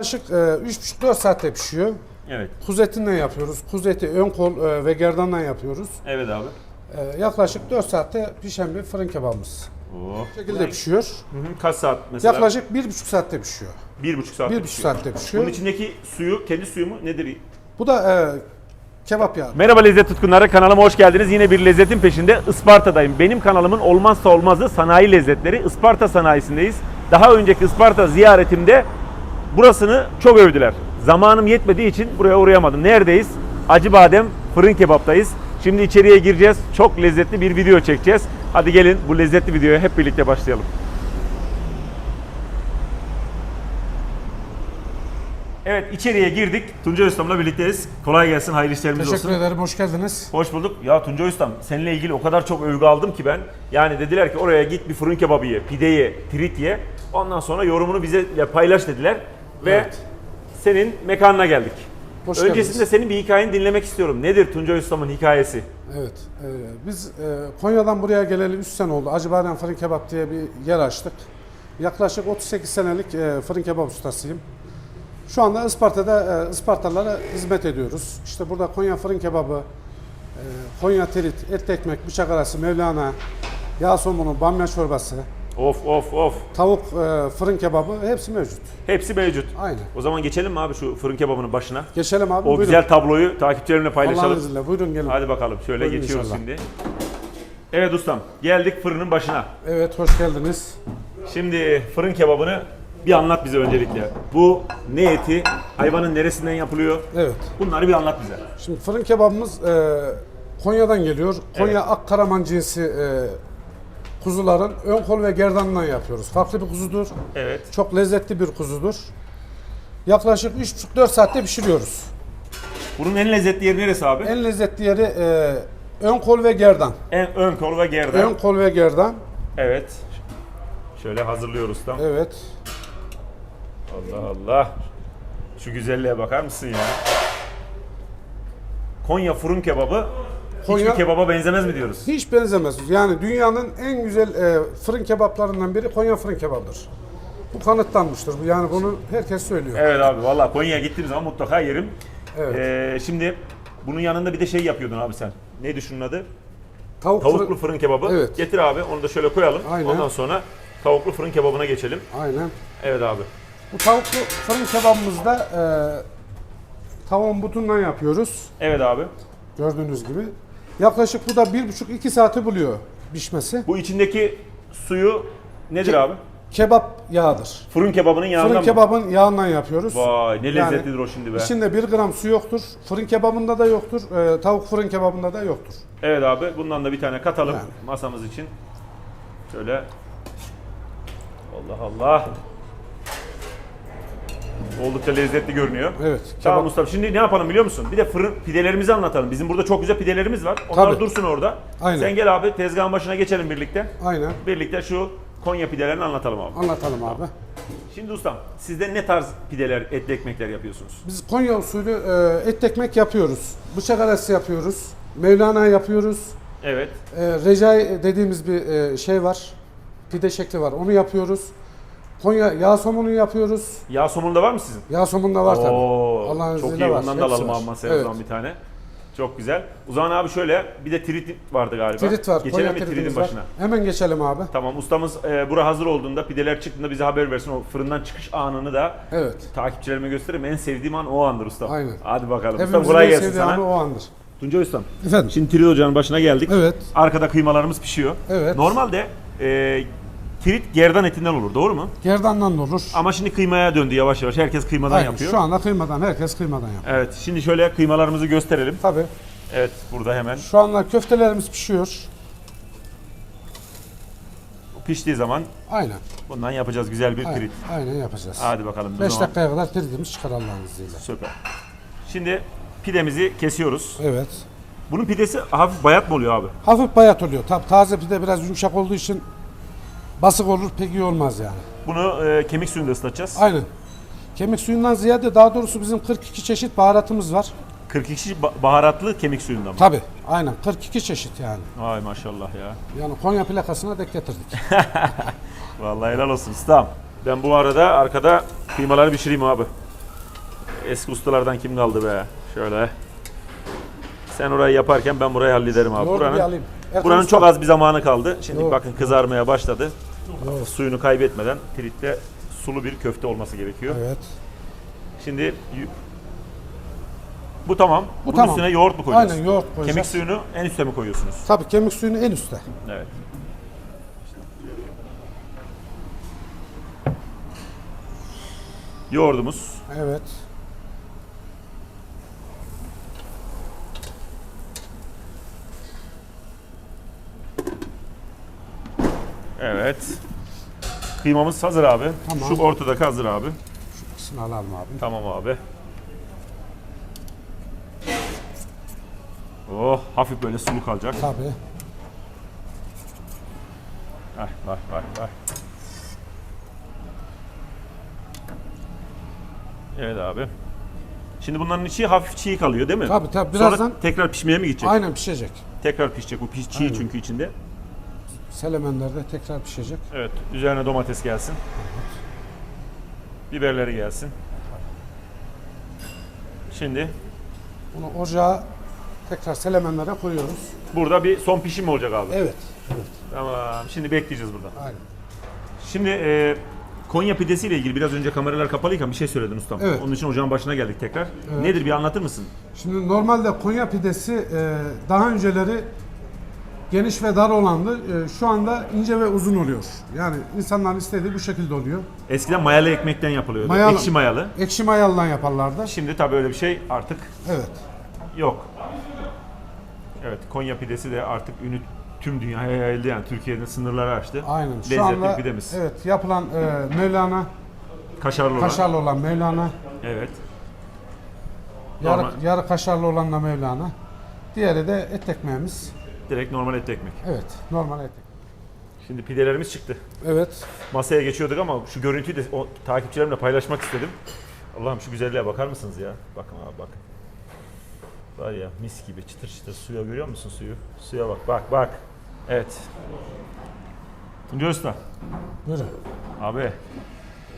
Yaklaşık e, 3,5-4 saatte pişiyor. Evet. Kuzu etinden yapıyoruz. Kuzu eti ön kol e, ve gerdandan yapıyoruz. Evet abi. E, yaklaşık 4 saatte pişen bir fırın kebabımız. Oo. Bu şekilde pişiyor. Hı hı. Kaç saat mesela? Yaklaşık 1,5 saatte pişiyor. bir buçuk saat. 1,5 saatte pişiyor. Bunun içindeki suyu kendi suyu mu nedir? Bu da e, kebap yağı. Merhaba lezzet tutkunları kanalıma hoş geldiniz. Yine bir lezzetin peşinde Isparta'dayım. Benim kanalımın olmazsa olmazı sanayi lezzetleri Isparta sanayisindeyiz. Daha önceki Isparta ziyaretimde burasını çok övdüler. Zamanım yetmediği için buraya uğrayamadım. Neredeyiz? Acıbadem fırın kebaptayız. Şimdi içeriye gireceğiz. Çok lezzetli bir video çekeceğiz. Hadi gelin bu lezzetli videoya hep birlikte başlayalım. Evet içeriye girdik. Tuncay Ustam'la birlikteyiz. Kolay gelsin, hayırlı işlerimiz olsun. Teşekkür ederim. Hoş geldiniz. Hoş bulduk. Ya Tuncay Ustam seninle ilgili o kadar çok övgü aldım ki ben. Yani dediler ki oraya git bir fırın kebabı ye, pide ye, trit ye. Ondan sonra yorumunu bize paylaş dediler. Ve Evet. senin mekanına geldik. Hoş Öncesinde geldiniz. senin bir hikayeni dinlemek istiyorum. Nedir Tuncay Ustam'ın hikayesi? Evet. e, biz e, Konya'dan buraya geleli 3 sene oldu. Acıbadem Fırın Kebap diye bir yer açtık. Yaklaşık 38 senelik e, fırın kebap ustasıyım. Şu anda Isparta'da e, Ispartalılara hizmet ediyoruz. İşte burada Konya fırın kebabı, e, Konya terit, et ekmek, bıçak arası, Mevlana, yağ somunu, bamya çorbası, Of of of. tavuk e, fırın kebabı hepsi mevcut. Hepsi mevcut. Aynen. O zaman geçelim mi abi şu fırın kebabının başına? Geçelim abi. O buyurun. güzel tabloyu takipçilerimle Allah'ın paylaşalım. izniyle. Buyurun gelin. Hadi bakalım şöyle Buyurun geçiyoruz inşallah. şimdi. Evet ustam geldik fırının başına. Evet hoş geldiniz. Şimdi fırın kebabını bir anlat bize öncelikle. Bu ne eti? Hayvanın neresinden yapılıyor? Evet. Bunları bir anlat bize. Şimdi fırın kebabımız e, Konya'dan geliyor. Konya. Akkaraman cinsi e, kuzuların ön kol ve gerdanından yapıyoruz. Farklı bir kuzudur. Evet. Çok lezzetli bir kuzudur. Yaklaşık 3,5-4 saatte pişiriyoruz. Bunun en lezzetli yeri neresi abi? En, En lezzetli yeri e, ön kol ve gerdan. ön kol ve gerdan. Ön kol ve gerdan. Evet. Şöyle hazırlıyoruz ustam. Evet. Allah Allah. Şu güzelliğe bakar mısın ya? Konya fırın kebabı Konya- hiçbir kebaba benzemez mi diyoruz? Hiç benzemez. Yani dünyanın en güzel e, fırın kebaplarından biri Konya fırın kebabıdır. Bu kanıtlanmıştır. Bu Yani bunu herkes söylüyor. Evet abi valla Konya'ya gittiğim zaman mutlaka yerim. Evet. Ee, şimdi bunun yanında bir de şey yapıyordun abi sen. Neydi şunun adı? Tavuk Tavuklu fırın- fırın kebabı. Evet. Getir abi onu da şöyle koyalım. Aynen. Ondan sonra tavuklu fırın kebabına geçelim. Aynen. Evet abi. Bu tavuklu fırın kebabımızda e, tavuğun butundan yapıyoruz. Evet abi. Gördüğünüz gibi. Yaklaşık bu da 1,5-2 saati buluyor pişmesi. Bu içindeki suyu nedir Ke- abi? Kebap yağıdır. Fırın kebabının yağından Fırın mı? kebabın yağından yapıyoruz. Vay ne Yani lezzetlidir o şimdi be. İçinde 1 gram su yoktur. Fırın kebabında da yoktur. e, tavuk fırın kebabında da yoktur. Evet abi bundan da bir tane katalım Yani. masamız için. Şöyle. Allah Allah. Oldukça lezzetli görünüyor. Evet. Tamam Mustafa şimdi ne yapalım biliyor musun? Bir de fırın pidelerimizi anlatalım. Bizim burada çok güzel pidelerimiz var. Onlar Tabii. dursun orada. Aynen. Sen gel abi tezgahın başına geçelim birlikte. Aynen. Birlikte şu Konya pidelerini anlatalım abi. Anlatalım abi. Şimdi ustam sizde ne tarz pideler, etli ekmekler yapıyorsunuz? Biz Konya usulü e, et ekmek yapıyoruz. Bıçak arası yapıyoruz. Mevlana yapıyoruz. Evet. E, Recai dediğimiz bir e, şey var. Pide şekli var. Onu yapıyoruz. Konya yağ somunu yapıyoruz. Yağ somunu da var mı sizin? Yağ somunu da var tabii. Oo, Allah'ın çok izniyle iyi. var. Ondan da Hepsi alalım var. Evet. bir tane. Çok güzel. O zaman abi şöyle bir de trit vardı galiba. Trit var. Geçelim Konya mi tritin var. başına? Hemen geçelim abi. Tamam ustamız e, bura hazır olduğunda pideler çıktığında bize haber versin. O fırından çıkış anını da Evet. takipçilerime gösteririm. En sevdiğim an o andır ustam. Aynen. Hadi bakalım. Ustam Hepimizin kolay en gelsin sana. anı o andır. Tuncay ustam. Efendim. Şimdi trit ocağının başına geldik. Evet. Arkada kıymalarımız pişiyor. Evet. Normalde e, trit gerdan etinden olur doğru mu? Gerdandan da olur. Ama şimdi kıymaya döndü yavaş yavaş. Herkes kıymadan Aynen. yapıyor. Şu anda kıymadan herkes kıymadan yapıyor. Evet. Şimdi şöyle kıymalarımızı gösterelim. Tabii. Evet burada hemen. Şu anda köftelerimiz pişiyor. Piştiği zaman Aynen. bundan yapacağız güzel bir Aynen, trit. aynen yapacağız. Hadi bakalım. dur 5 zaman. dakikaya kadar tritimiz çıkar Allah'ın izniyle. Süper. Şimdi pidemizi kesiyoruz. Evet. Bunun pidesi hafif bayat mı oluyor abi? Hafif bayat oluyor. Tabii taze pide biraz yumuşak olduğu için basık olur pek iyi olmaz yani. Bunu e, kemik suyunda ıslatacağız. Aynen. Kemik suyundan ziyade daha doğrusu bizim 42 çeşit baharatımız var. 42 ba- baharatlı kemik suyunda mı? Tabii. Aynen 42 çeşit yani. Ay maşallah ya. Yani Konya plakasına dek getirdik. Vallahi helal olsun ustam. Ben bu arada arkada kıymaları pişireyim abi. eski ustalardan kim kaldı be? Şöyle. Sen orayı yaparken ben burayı hallederim abi. Yoğurdu bir Buranın, alayım. Erkan buranın Usta. çok az bir zamanı kaldı. Şimdi Yok. bakın kızarmaya başladı. Yok. Suyunu kaybetmeden tritte sulu bir köfte olması gerekiyor. Evet. Şimdi bu tamam. Bu Bunun tamam. üstüne yoğurt mu koyacağız? Aynen yoğurt koyacağız. Kemik suyunu en üste mi koyuyorsunuz? Tabii kemik suyunu en üstte. Evet. Yoğurdumuz. Evet. Evet. Kıymamız hazır abi. Tamam. Şu ortadaki hazır abi. İkisini alalım abi. Tamam abi. Oh hafif böyle sulu kalacak. Tabii. Heh, var var var. Evet abi. Şimdi bunların içi hafif çiğ kalıyor değil mi? Tabii, tabii. Sonra Birazdan- tekrar pişmeye mi gidecek? Aynen pişecek. Tekrar pişecek. Bu piş, çiğ Aynen. çünkü içinde. Selemenlerde tekrar pişecek. Evet. Üzerine domates gelsin. Biberleri gelsin. Şimdi Bunu ocağa tekrar selemenlere koyuyoruz. burada bir son pişim mi olacak abi? Evet. Evet. Tamam. Şimdi bekleyeceğiz burada. Aynen. Şimdi e, Konya pidesiyle ilgili biraz önce kameralar kapalıyken bir şey söyledin ustam. Evet. Onun için ocağın başına geldik tekrar. Evet. Nedir bir anlatır mısın? Şimdi normalde Konya pidesi e, daha önceleri geniş ve dar olandı. E, şu anda ince ve uzun oluyor. Yani insanların istediği bu şekilde oluyor. Eskiden mayalı ekmekten yapılıyordu. Mayalı. Ekşi mayalı. Ekşi mayalıdan yaparlardı. Şimdi tabii öyle bir şey artık Evet. yok. Evet Konya pidesi de artık ünü tüm dünyaya yayıldı yani Türkiye'nin sınırları aştı. Aynen. Şu Lezzetli anda pidemiz. evet yapılan e, Mevlana, Kaşarlı olan. kaşarlı olan Mevlana, Evet. yarı, Normal. yarı kaşarlı olanla Mevlana. Diğeri de et ekmeğimiz. Direkt normal et ekmek. Evet, normal et ekmek. Şimdi pidelerimiz çıktı. Evet. Masaya geçiyorduk ama şu görüntüyü de o, takipçilerimle paylaşmak istedim. Allah'ım şu güzelliğe bakar mısınız ya? Bakın abi bakın. Var ya mis gibi çıtır çıtır suya görüyor musun suyu? Suya bak bak bak. Evet. Tuncay Usta. Buyurun. Abi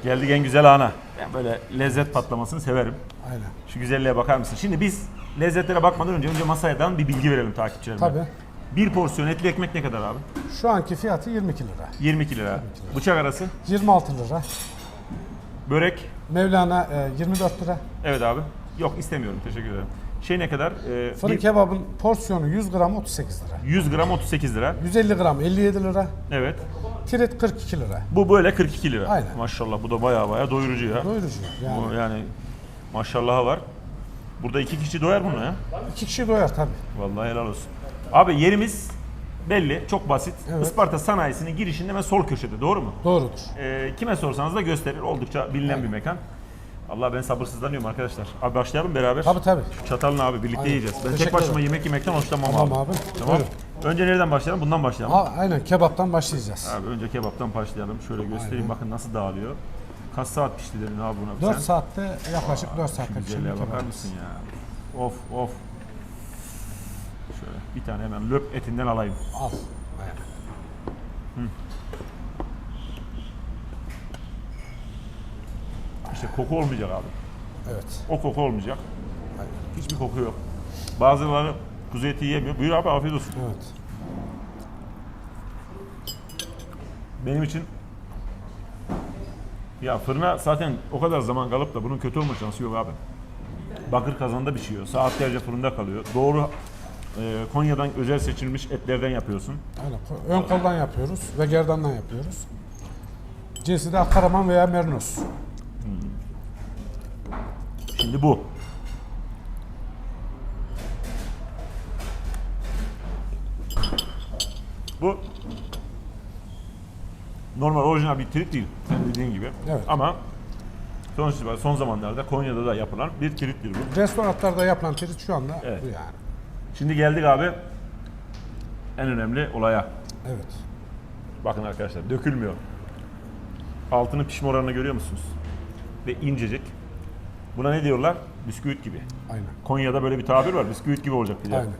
geldik en güzel ana. Ben böyle lezzet patlamasını severim. Aynen. Şu güzelliğe bakar mısın? Şimdi biz lezzetlere bakmadan önce önce masayadan bir bilgi verelim takipçilerime. Tabii. Bir porsiyon etli ekmek ne kadar abi? Şu anki fiyatı 22 lira. 22 lira. Bıçak arası. 26 lira. Börek. Mevlana e, 24 lira. Evet abi. Yok istemiyorum. Teşekkür ederim. Şey ne kadar? Ee, Fırın bir- kebabın porsiyonu 100 gram 38 lira. 100 gram 38 lira. 150 gram 57 lira. Evet. Tirit 42 lira. Bu böyle 42 lira. Aynen. Maşallah bu da baya baya doyurucu ya. Doyurucu yani. Bu yani maşallahı var. Burada iki kişi doyar buna ya. İki kişi doyar tabii. Vallahi helal olsun. Abi yerimiz belli, çok basit. Evet. Isparta sanayisinin girişinde hemen sol köşede, doğru mu? Doğrudur. Ee, kime sorsanız da gösterir. Oldukça bilinen bir mekan. Allah ben sabırsızlanıyorum arkadaşlar. Abi başlayalım beraber. Tabii tabii. Şu çatalını abi birlikte Aynen. yiyeceğiz. Ben tek başıma ederim. yemek yemekten hoşlanmam Tamam abi. Tamam. Buyurun. Önce nereden başlayalım? Bundan başlayalım. Aynen kebaptan başlayacağız. Abi önce kebaptan başlayalım. Şöyle göstereyim bakın nasıl dağılıyor. Kaç saat pişti dedin abi buna? 4 Sen? saatte yaklaşık 4 saatte pişen güzelliğe bakar mısın ya? Of of. Şöyle bir tane hemen löp etinden alayım. Al. İşte koku olmayacak abi. Evet. O koku olmayacak. Hiçbir koku yok. Bazıları kuzu eti yemiyor. Buyur abi afiyet olsun. Evet. Benim için ya fırına zaten o kadar zaman kalıp da bunun kötü olma şansı yok abi. Bakır kazanda pişiyor. Saatlerce fırında kalıyor. Doğru e, Konya'dan özel seçilmiş etlerden yapıyorsun. Aynen. Ön koldan yapıyoruz ve gerdandan yapıyoruz. Cinsi de Karaman veya Mernos. Şimdi bu. Bu normal orijinal bir trit değil. Senin dediğin gibi. Evet. Ama sonuç itibariyle son zamanlarda Konya'da da yapılan bir trittir bu. Restoranlarda yapılan tirit şu anda Evet. bu yani. Şimdi geldik abi en önemli olaya. Evet. Bakın arkadaşlar dökülmüyor. Altının pişme oranını görüyor musunuz? Ve incecik. Buna ne diyorlar? Bisküvit gibi. Aynen. Konya'da böyle bir tabir var. Bisküvit gibi olacak pide. Aynen.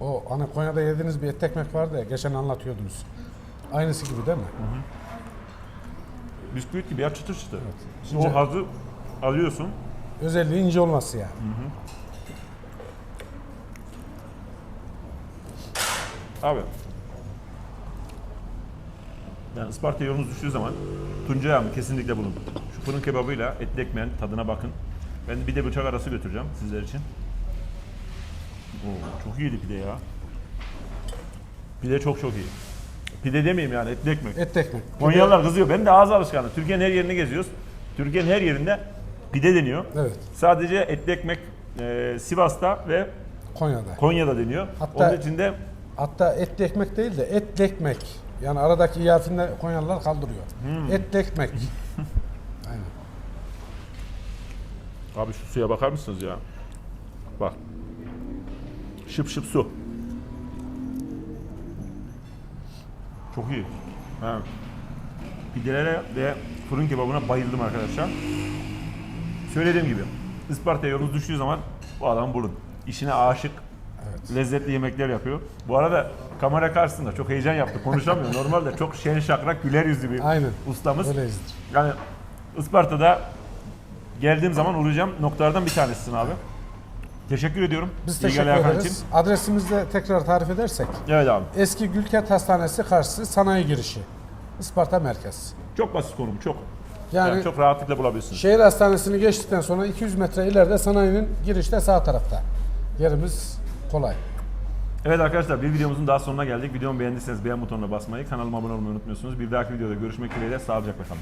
O hani Konya'da yediğiniz bir et ekmek vardı ya geçen anlatıyordunuz. Aynısı gibi değil mi? Bisküvit gibi ya çıtır çıtır. Şimdi- O hazı alıyorsun. Özelliği ince olması yani. Abi. Yani Isparta yolunuz düştüğü zaman Tuncay abi kesinlikle bulun. Şu fırın kebabıyla etli ekmeğin tadına bakın. Ben bir de bıçak arası götüreceğim sizler için. Oo, çok iyiydi pide ya. Pide çok çok iyi. Pide demeyeyim yani etli ekmek. Et ekmek. Konyalılar kızıyor. Ben de ağız alışkanlığı. Türkiye'nin her yerini geziyoruz. Türkiye'nin her yerinde pide deniyor. Evet. Sadece etli ekmek e, Sivas'ta ve Konya'da. Konya'da deniyor. Hatta- Onun için de Hatta etli ekmek değil de etli ekmek. Yani aradaki iyafinde Konyalılar kaldırıyor. Hmm. Etli ekmek. Aynen. Abi şu suya bakar mısınız ya? Bak. Şıp şıp su. Çok iyi. Ha. Pidelere ve fırın kebabına bayıldım arkadaşlar. Söylediğim gibi Isparta'ya yolunuz düştüğü zaman bu adam bulun. İşine aşık, lezzetli yemekler yapıyor. Bu arada kamera karşısında çok heyecan yaptı, konuşamıyor. Normalde çok şen şakrak, güler yüzlü bir Aynen. ustamız. Öyleyizdir. Yani Isparta'da geldiğim zaman uğrayacağım noktalardan bir tanesisin abi. Teşekkür ediyorum. Biz İlgi teşekkür ederiz. Adresimizi de tekrar tarif edersek. Evet abi. Eski Gülket Hastanesi karşısı sanayi girişi. Isparta merkez. Çok basit konum, çok. Yani, Yani, çok rahatlıkla bulabilirsiniz. şehir hastanesini geçtikten sonra 200 metre ileride sanayinin girişte sağ tarafta. Yerimiz kolay. Evet arkadaşlar bir videomuzun daha sonuna geldik. Videomu beğendiyseniz beğen butonuna basmayı, kanalıma abone olmayı unutmuyorsunuz. Bir dahaki videoda görüşmek dileğiyle sağlıcakla kalın.